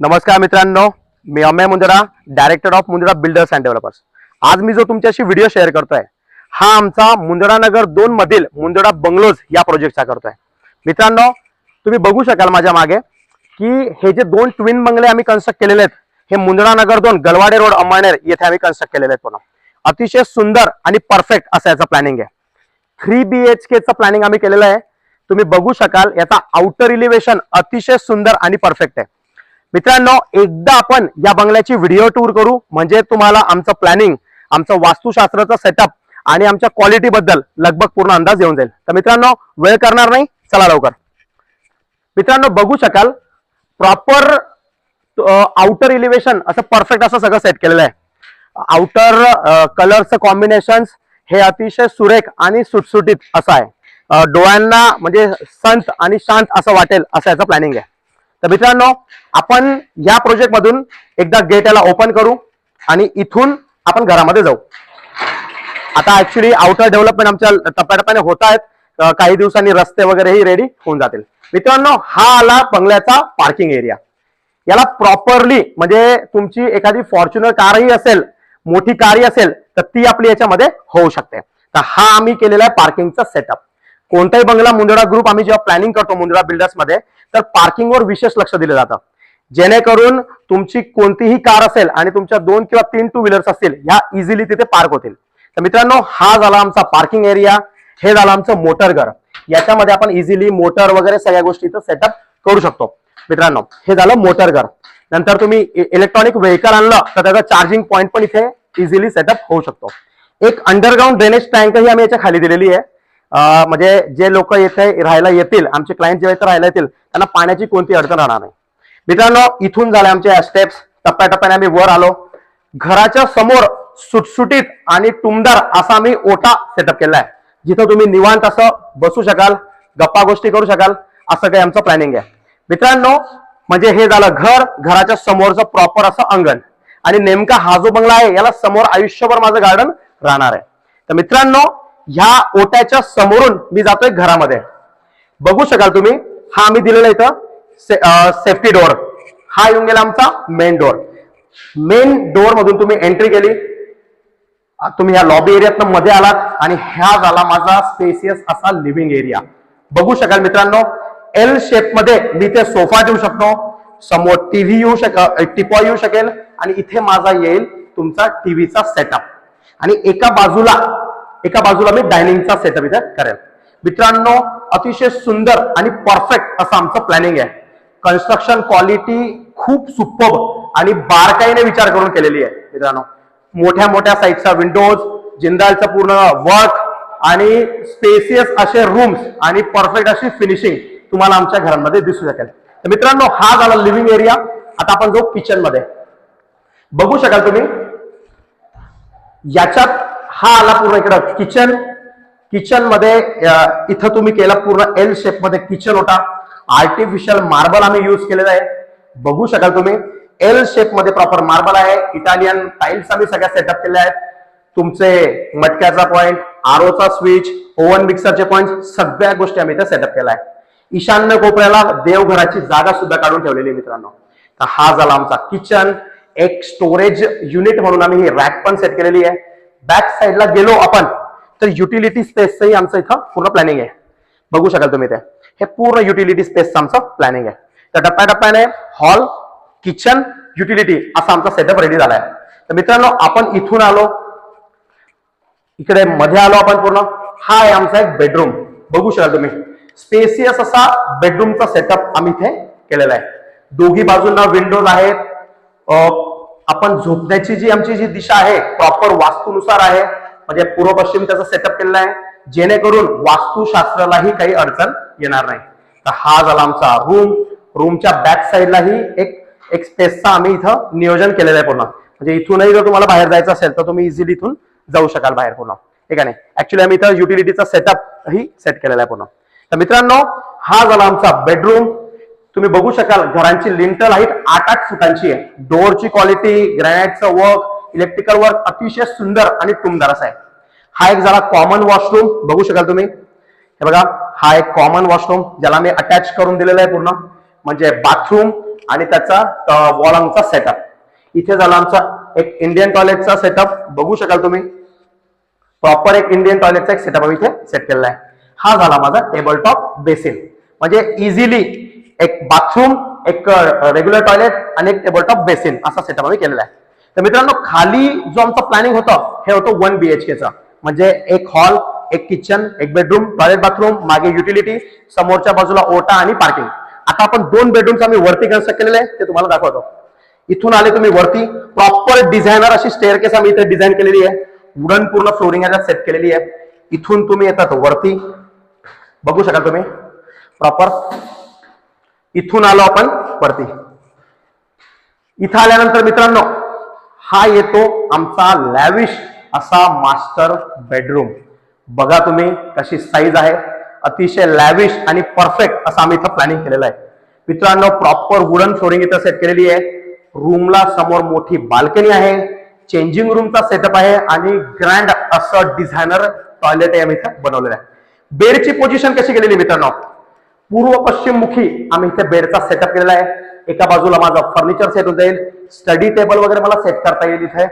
नमस्कार मित्रांनो मी Amya Munjara director of Munjara builders and developers आज मी जो तुमच्याशी व्हिडिओ शेअर करतोय हा आमचा मुंदडा नगर दोन मधील मुंदडा बंगलोज या प्रोजेक्टचा करतोय. मित्रांनो तुम्ही बघू शकाल माझ्या मागे की हे जे दोन ट्विन बंगले आम्ही कन्स्ट्रक्ट केलेले आहेत हे मुंदडा नगर दोन गलवाडे रोड अंबानेर येथे आम्ही कन्स्ट्रक्ट केलेले आहेत पुन्हा अतिशय सुंदर आणि परफेक्ट असं याचं प्लॅनिंग आहे. थ्री बी एच केचं प्लॅनिंग आम्ही केलेलं आहे. तुम्ही बघू शकाल याचा आउटर इलिव्हेशन अतिशय सुंदर आणि परफेक्ट आहे. मित्रांनो एकदा आपण या बंगल्याची व्हिडिओ टूर करू. म्हणजे तुम्हाला आमचं प्लॅनिंग आमचं वास्तुशास्त्राचं सेटअप आणि आमच्या क्वालिटी बद्दल लगभग पूर्ण अंदाज येऊन जाईल. तर मित्रांनो वेळ करणार नाही. चला लवकर. मित्रांनो बघू शकाल प्रॉपर आउटर इलिव्हेशन असं परफेक्ट असं सगळं सेट केलेलं आहे. आउटर कलरचं कॉम्बिनेशन हे अतिशय सुरेख आणि सुटसुटीत असं आहे. डोळ्यांना म्हणजे संत आणि शांत असं वाटेल असं याचं प्लॅनिंग आहे. तर मित्रांनो आपण या प्रोजेक्ट मधून एकदा गेट याला ओपन करू आणि इथून आपण घरामध्ये जाऊ. आता ऍक्च्युली आउटर डेव्हलपमेंट आमच्या टप्प्याटप्प्याने होत आहेत. काही दिवसांनी रस्ते वगैरेही रेडी होऊन जातील. मित्रांनो हा आला बंगल्याचा पार्किंग एरिया याला प्रॉपरली म्हणजे तुमची एखादी फॉर्च्युनर कारही असेल मोठी कारही असेल तर ती आपली याच्यामध्ये होऊ शकते. तर हा आम्ही केलेला आहे पार्किंगचा सेटअप कोणताही बंगला मुंदडा ग्रुप आम्ही जेव्हा प्लॅनिंग करतो मुंदडा बिल्डर्समध्ये तर पार्किंगवर विशेष लक्ष दिलं जातं. जेणेकरून तुमची कोणतीही कार असेल आणि तुमच्या दोन किंवा तीन टू व्हीलर्स असतील ह्या इझिली तिथे पार्क होतील. तर मित्रांनो हा झाला आमचा पार्किंग एरिया हे झालं आमचं मोटर घर. याच्यामध्ये आपण इझिली मोटर वगैरे सगळ्या गोष्टी इथं सेटअप करू शकतो. मित्रांनो हे झालं मोटर घर. नंतर तुम्ही इलेक्ट्रॉनिक व्हेकल आणलं तर त्याचा चार्जिंग पॉईंट पण इथे इझिली सेटअप होऊ शकतो. एक अंडरग्राऊंड ड्रेनेज टँक ही आम्ही याच्या खाली दिलेली आहे. म्हणजे जे लोक येथे राहायला येतील आमचे क्लायंट जेव्हा इथे राहायला येतील त्यांना पाण्याची कोणती अडचण राहणार नाही. मित्रांनो इथून झाल्या आमच्या स्टेप्स टप्प्याटप्प्याने आम्ही वर आलो. घराच्या समोर सुटसुटीत आणि टुमदार असा आम्ही ओटा सेटअप केला आहे. जिथं तुम्ही निवांत असं बसू शकाल गप्पा गोष्टी करू शकाल असं काही आमचं प्लॅनिंग आहे. मित्रांनो म्हणजे हे झालं घर घराच्या समोरचं प्रॉपर असं अंगण. आणि नेमका हा जो बंगला आहे याला समोर आयुष्यभर माझं गार्डन राहणार आहे. तर मित्रांनो ह्या ओट्याच्या समोरून मी जातोय घरामध्ये. बघू शकाल तुम्ही हा आम्ही दिलेला इथं सेफ्टी डोअर हा येऊन गेला आमचा मेन डोअर मेन डोअर मधून तुम्ही एंट्री केली. तुम्ही ह्या लॉबी एरियात मध्ये आलात आणि ह्या झाला माझा स्पेसियस असा लिव्हिंग एरिया बघू शकाल मित्रांनो एल शेपमध्ये मी ते सोफा देऊ शकतो. समोर टीव्ही येऊ शक टिपॉय येऊ शकेल आणि इथे माझा येईल तुमचा टीव्हीचा सेटअप आणि एका बाजूला एका बाजूला मी डायनिंगचा सेटअप इथे करेल. मित्रांनो अतिशय सुंदर आणि परफेक्ट असं आमचं प्लॅनिंग आहे. कन्स्ट्रक्शन क्वालिटी खूप सुपब आणि बारकाईने विचार करून केलेली आहे मित्रांनो. मोठ्या मोठ्या साईजचा विंडोज जिंदालचं पूर्ण वर्क आणि स्पेसियस असे रूम्स आणि परफेक्ट अशी फिनिशिंग तुम्हाला आमच्या घरांमध्ये दिसू शकेल. तर मित्रांनो हा झाला लिव्हिंग एरिया आता आपण जाऊ किचनमध्ये. बघू शकाल तुम्ही याच्यात हा आला पूर्ण इकडं. किचन किचनमध्ये इथं तुम्ही केला पूर्ण एल शेपमध्ये किचन होता. आर्टिफिशियल मार्बल आम्ही युज केलेला आहे. बघू शकाल तुम्ही. एल शेपमध्ये प्रॉपर मार्बल आहे. इटालियन टाइल्स आम्ही सगळ्या सेटअप केल्या आहेत. तुमचे मटक्याचा पॉइंट आरोचा स्विच ओव्हन मिक्सरचे पॉइंट सगळ्या गोष्टी आम्ही इथे सेटअप केल्या आहे ईशान्य कोपऱ्याला देवघराची जागा सुद्धा काढून ठेवलेली आहे मित्रांनो. तर हा झाला आमचा किचन एक स्टोरेज युनिट म्हणून आम्ही ही रॅक पण सेट केलेली आहे. बॅक साईडला गेलो आपण तर युटिलिटी स्पेसचंही आमचं इथं पूर्ण प्लॅनिंग आहे. बघू शकाल तुम्ही ते. हे पूर्ण युटिलिटी स्पेसचं आमचं प्लॅनिंग आहे. तर टप्प्याटप्प्याने हॉल किचन युटिलिटी असा आमचा सेटअप रेडी झाला आहे तर मित्रांनो आपण इथून आलो. इकडे मध्ये आलो आपण पूर्ण. हा आहे आमचा एक बेडरूम बघू शकाल तुम्ही. स्पेसियस असा बेडरूमचा सेटअप आम्ही इथे केलेला आहे. दोघी बाजूंना विंडोज आहेत. आपण झोपण्याची जी आमची जी दिशा आहे प्रॉपर वास्तूनुसार आहे म्हणजे पूर्व पश्चिम त्याचा सेटअप केलेला आहे जेणेकरून वास्तुशास्त्रालाही काही अडचण येणार नाही. तर हा झाला आमचा रूम रूमच्या बॅक साईडलाही एक एक स्पेसचा आम्ही इथं नियोजन केलेलं आहे पूर्ण. म्हणजे इथूनही जर तुम्हाला बाहेर जायचं असेल तर तुम्ही इझिली इथून जाऊ शकाल बाहेर पूर्ण. ठीक आहे नाही? ऍक्च्युली आम्ही इथं युटिलिटीचा सेटअप ही सेट केलेला आहे पूर्ण. तर मित्रांनो हा झाला आमचा बेडरूम तुम्ही बघू शकाल घरांची लिंटल आहेत आठ आठ फुटांची आहे. डोअरची क्वालिटी ग्रॅनाइटचं वर्क इलेक्ट्रिकल वर्क अतिशय सुंदर आणि टुमदार असा आहे. हा एक झाला कॉमन वॉशरूम बघू शकाल तुम्ही. हे बघा हा एक कॉमन वॉशरूम ज्याला मी अटॅच करून दिलेला आहे पूर्ण. म्हणजे बाथरूम आणि त्याचा वॉलांगचा सेटअप इथे झाला आमचा एक इंडियन टॉयलेटचा सेटअप बघू शकाल तुम्ही. प्रॉपर एक इंडियन टॉयलेटचा एक सेटअप इथे सेट केलेला आहे. हा झाला माझा टेबल टॉप बेसिन म्हणजे इझिली एक बाथरूम एक रेग्युलर टॉयलेट आणि एक टेबल टॉप बेसिन असा सेटअप आम्ही केलेला आहे. तर मित्रांनो खाली जो आमचं प्लॅनिंग होतं हे होतं वन बीएचकेचं म्हणजे एक हॉल एक किचन एक बेडरूम टॉयलेट बाथरूम मागे युटिलिटी समोरच्या बाजूला ओटा आणि पार्किंग आता आपण दोन बेडरूम आम्ही वरती कन्स्ट्रक्ट केलेले आहे ते तुम्हाला दाखवतो. इथून आले तुम्ही वरती. प्रॉपर डिझायनर अशी स्टेअर केस आम्ही इथे डिझाईन केलेली आहे. वुडन पूर्ण फ्लोरिंग याच्यात सेट केलेली आहे. इथून तुम्ही येतात वरती. बघू शकाल तुम्ही. प्रॉपर इथून आलो आपण वरती. इथं आल्यानंतर मित्रांनो हा येतो आमचा लॅविश असा मास्टर बेडरूम बघा तुम्ही कशी साईज आहे. अतिशय लॅविश आणि परफेक्ट असं आम्ही इथं प्लॅनिंग केलेलं आहे. मित्रांनो प्रॉपर वुडन फ्लोरिंग इथं सेट केलेली आहे. रूमला समोर मोठी बाल्कनी आहे. चेंजिंग रूमचा सेटअप आहे आणि ग्रँड असं डिझायनर टॉयलेट आहे आम्ही इथं बनवलेलं आहे. बेडची पोझिशन कशी केलेली मित्रांनो? पूर्व पश्चिम मुखी आम्ही इथे बेडचा सेटअप केलेला आहे. एका बाजूला माझा फर्निचर सेट होऊन जाईल. स्टडी टेबल वगैरे मला सेट करता येईल इथे.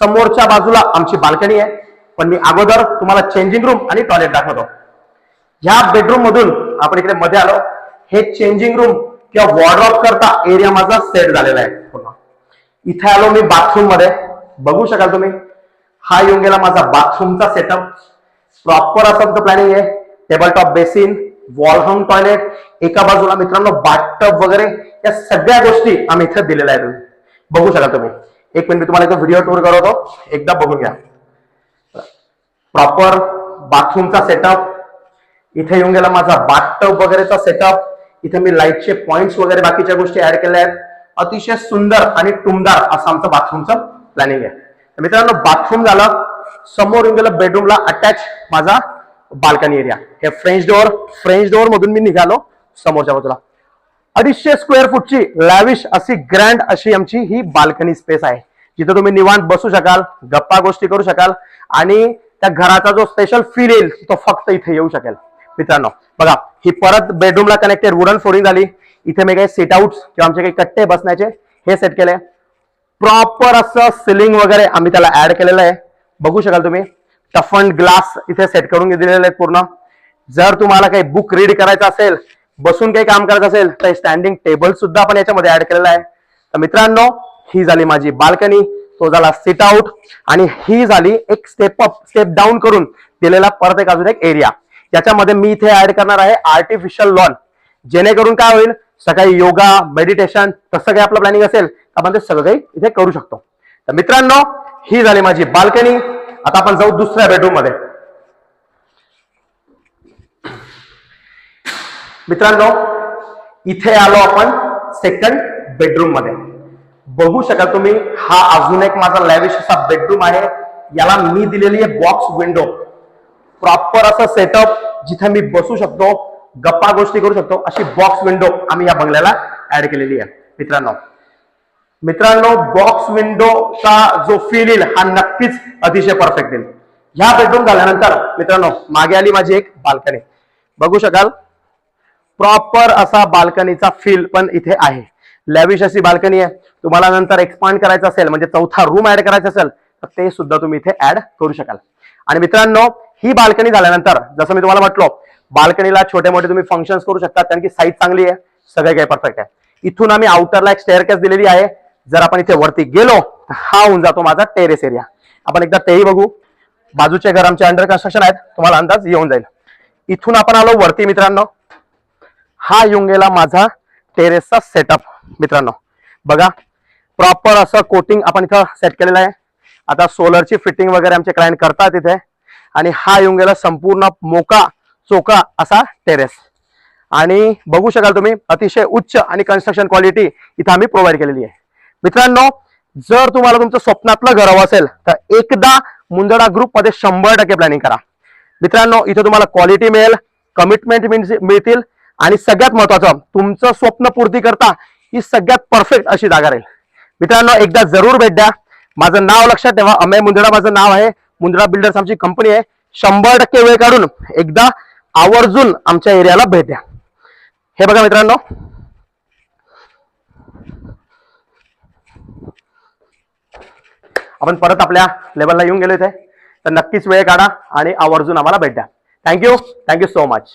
समोरच्या बाजूला आमची बाल्कनी आहे. पण मी अगोदर तुम्हाला चेंजिंग रूम आणि टॉयलेट दाखवतो. ह्या बेडरूम मधून आपण इकडे मध्ये आलो. हे चेंजिंग रूम किंवा वॉर्ड्रॉप करता एरिया माझा सेट झालेला आहे पूर्ण. इथे आलो मी बाथरूममध्ये. बघू शकाल तुम्ही. हा येऊन गेला माझा बाथरूमचा सेटअप प्रॉपर असं आमचं प्लॅनिंग आहे. Table top basin wall toilet एका बाजूला मित्रांनो बाथटब वगैरे या सगळ्या गोष्टी आम्ही इथे दिलेल्या आहेत. बघू शकाल तुम्ही. एक मिनिट मी तुम्हाला इथं व्हिडिओ टूर करवतो. एकदा बघून घ्या. प्रॉपर बाथरूमचा सेटअप इथे येऊन गेला माझा बाथटब वगैरेचा सेटअप इथे मी लाईटचे पॉइंट्स वगैरे बाकीच्या गोष्टी ऍड केल्या आहेत. अतिशय सुंदर आणि टुमदार असं आमचं बाथरूमचं प्लॅनिंग आहे. मित्रांनो बाथरूम झालं. समोर येऊन गेलं बेडरूमला अटॅच माझा बाल्कनी एरिया हे फ्रेंच डोअर फ्रेंच डोअर मधून मी निघालो समोरच्या बाजूला. अडीचशे स्क्वेअर फूटची लॅविश अशी ग्रँड अशी आमची ही बाल्कनी स्पेस आहे. जिथे तुम्ही निवांत बसू शकाल गप्पा गोष्टी करू शकाल आणि त्या घराचा जो स्पेशल फील येईल तो फक्त इथे येऊ शकेल. मित्रांनो बघा ही परत बेडरूमला कनेक्टेड वुडन फ्लोरिंग झाली. इथे मी काही सेट आउट किंवा आमचे काही कट्टे बसण्याचे हे सेट केले. प्रॉपर असं सिलिंग वगैरे आम्ही त्याला ऍड केलेलं आहे. बघू शकाल तुम्ही. टफन ग्लास इथे सेट करून दिलेले आहेत पूर्ण. जर तुम्हाला काही बुक रीड करायचं असेल बसून काही काम करायचं असेल तर स्टँडिंग टेबल सुद्धा आपण याच्यामध्ये ऍड केलेला आहे. तर मित्रांनो ही झाली माझी बाल्कनी तो झाला सिट आउट आणि ही झाली एक स्टेप अप स्टेप डाऊन करून दिलेला परत एक अजून एक एरिया याच्यामध्ये मी इथे ऍड करणार आहे आर्टिफिशियल लॉन जेणेकरून काय होईल सकाळी योगा मेडिटेशन तसं काही आपलं प्लॅनिंग असेल तर आपण ते सगळं काही इथे करू शकतो. तर मित्रांनो ही झाली माझी बाल्कनी आता आपण जाऊ दुसऱ्या बेडरूममध्ये. मित्रांनो इथे आलो आपण सेकंड बेडरूममध्ये. बघू शकाल तुम्ही हा अजून एक माझा लॅविश असा बेडरूम आहे. याला मी दिलेली आहे बॉक्स विंडो प्रॉपर असं सेटअप जिथे मी बसू शकतो गप्पा गोष्टी करू शकतो अशी बॉक्स विंडो आम्ही या बंगल्याला ऍड केलेली आहे. मित्रांनो मित्रांनो बॉक्स विंडोचा जो फील येईल हा नक्कीच अतिशय परफेक्ट येईल ह्या बेडरूम झाल्यानंतर मित्रांनो मागे आली माझी एक बाल्कनी बघू शकाल? प्रॉपर असा बाल्कनीचा फील पण इथे आहे. लॅविश अशी बाल्कनी आहे. तुम्हाला नंतर एक्सपांड करायचं असेल म्हणजे चौथा रूम ऍड करायचा असेल तर ते सुद्धा तुम्ही इथे ऍड करू शकाल. आणि मित्रांनो ही बाल्कनी झाल्यानंतर जसं मी तुम्हाला म्हटलो बाल्कनीला छोटे मोठे तुम्ही फंक्शन्स करू शकता कारण की साईज चांगली आहे सगळे काही परफेक्ट आहे. इथून आम्ही आउटरला एक स्टेअर दिलेली आहे. जर आपण इथे वरती गेलो तर हा होऊन जातो माझा टेरेस एरिया आपण एकदा तेही बघू. बाजूचे घर आमचे अंडर कन्स्ट्रक्शन आहेत. तुम्हाला अंदाज येऊन जाईल. इथून आपण आलो वरती मित्रांनो. हा येऊन गेला माझा टेरेसचा सेटअप मित्रांनो. बघा प्रॉपर असं कोटिंग आपण इथं सेट केलेलं आहे. आता सोलरची फिटिंग वगैरे आमचे क्लायंट करतात इथे. आणि हा येऊन गेला संपूर्ण मोका चोका असा टेरेस आणि बघू शकाल तुम्ही अतिशय उच्च आणि कन्स्ट्रक्शन क्वालिटी इथं आम्ही प्रोव्हाइड केलेली आहे. मित्रांनो जर तुम्हाला तुमचं स्वप्नातलं घर हवं असेल तर एकदा मुंदडा ग्रुपमध्ये शंभर टक्के प्लॅनिंग करा. मित्रांनो इथे तुम्हाला क्वालिटी मिळेल कमिटमेंट मिळतील आणि सगळ्यात महत्वाचं तुमचं स्वप्न पूर्ती करता ही सगळ्यात परफेक्ट अशी जागा राहील. मित्रांनो एकदा जरूर भेट द्या. माझं नाव लक्षात ठेवा. अमय मुंदडा माझं नाव आहे. मुंदडा बिल्डर्स आमची कंपनी आहे. शंभर टक्के वेळ काढून एकदा आवर्जून आमच्या एरियाला भेट द्या. हे बघा मित्रांनो आपण परत आपल्या लेवलला येऊन गेलो इथे. तर नक्कीच वेळ काढा आणि आवर्जून आम्हाला भेट द्या. Thank you thank you so much